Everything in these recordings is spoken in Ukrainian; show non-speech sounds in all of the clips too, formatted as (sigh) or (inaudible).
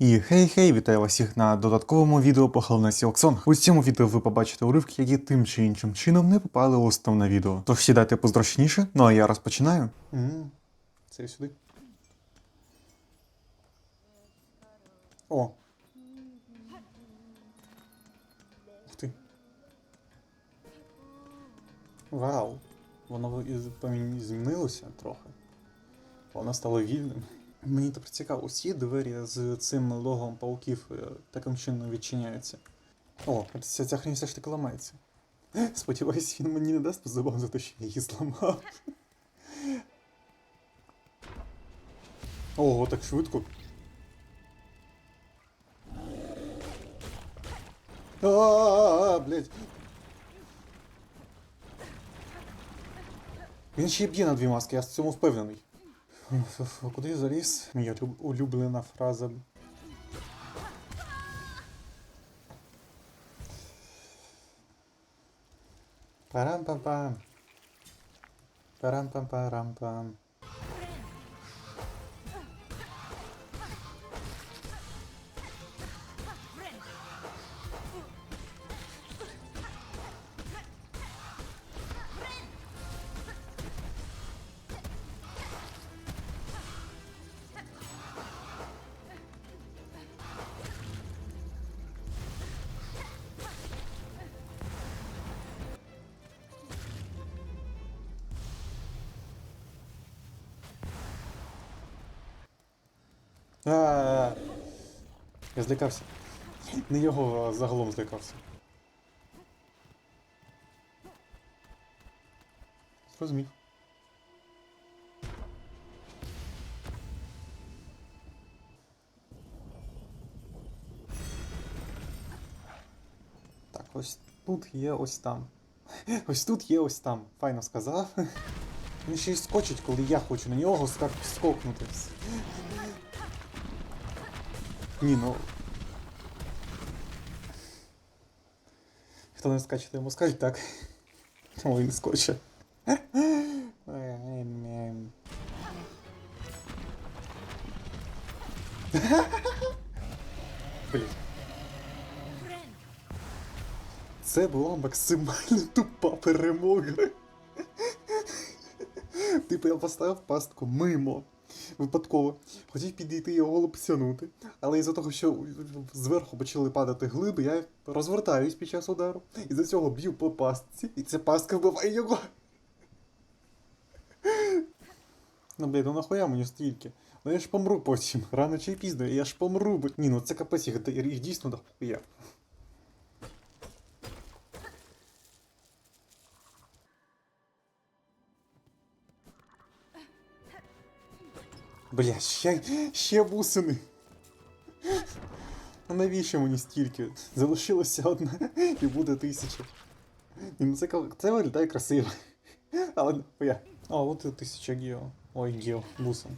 І хей-хей, вітаю вас всіх на додатковому відео по Хелнесі Оксонг. У цьому відео ви побачите уривки, які тим чи іншим чином не попали у основне відео. Тож сідайте позручніше, ну а я розпочинаю. Угу. Це сюди. О. Ух ти. Вау. Воно змінилося трохи. Воно стало вільним. Мені тепер цікаво, усі двері з цим логом пауків е, таким чином відчиняються. О, ця, ця хрінь все ж таки ламається. (gasps) Сподіваюсь, він мені не дасть по за те, що я її зламав. (laughs) Ого, так швидко. А, блядь. Він ще й б'є на дві маски, я в цьому впевнений. (laughs) Куди заліз? Моя улюблена фраза. Парам-пам-пам. Парам-пам-парам-пам. Я злякався. Не його а загалом злякався. Зрозумів. Так, ось тут є ось там. Ось тут є ось там. Файно сказав. Він ще й скочить, коли я хочу на нього скокнути. Ні, ну. Хто не скаче, то йому скажуть так. Тому він скоче. Блін. Це була максимально тупа перемога. Типу я поставив пастку мимо. Випадково. Хотів підійти його лупцянути, але із-за того, що зверху почали падати глиби, я розвертаюсь під час удару. І за цього б'ю по пастці, і ця пастка вбиває його. Ну, блядь, ну нахуя мені стільки? Ну я ж помру потім. Рано чи пізно, я ж помру. Ні, ну це капець, їх дійсно дохуя. Бля, ще, ще бусини. А навіщо мені стільки? Залишилося одна і буде тисяча. Ні, ну це, це виглядає красиво. Але нахуя. А, от і тисяча гео. Ой, гео, бусин.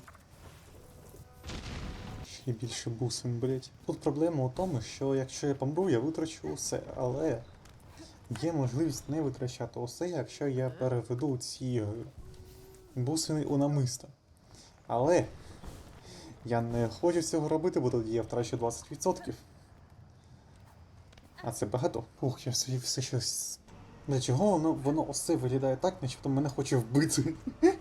Ще більше бусин, блять. Тут проблема у тому, що якщо я помру, я витрачу усе, але є можливість не витрачати усе, якщо я переведу ці бусини у намисто. Але я не хочу цього робити, бо тоді я втрачу 20%. А це багато. Ух, я все, все щось. Для чого воно, воно усе виглядає так, начебто мене хоче вбити. (laughs)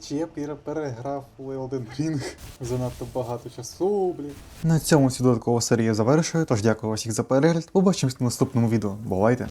Чи я пере- переграв у Elden Ring занадто багато часу, блін. На цьому цю додаткову серію завершую, тож дякую усіх за перегляд. Побачимось на наступному відео. Бувайте!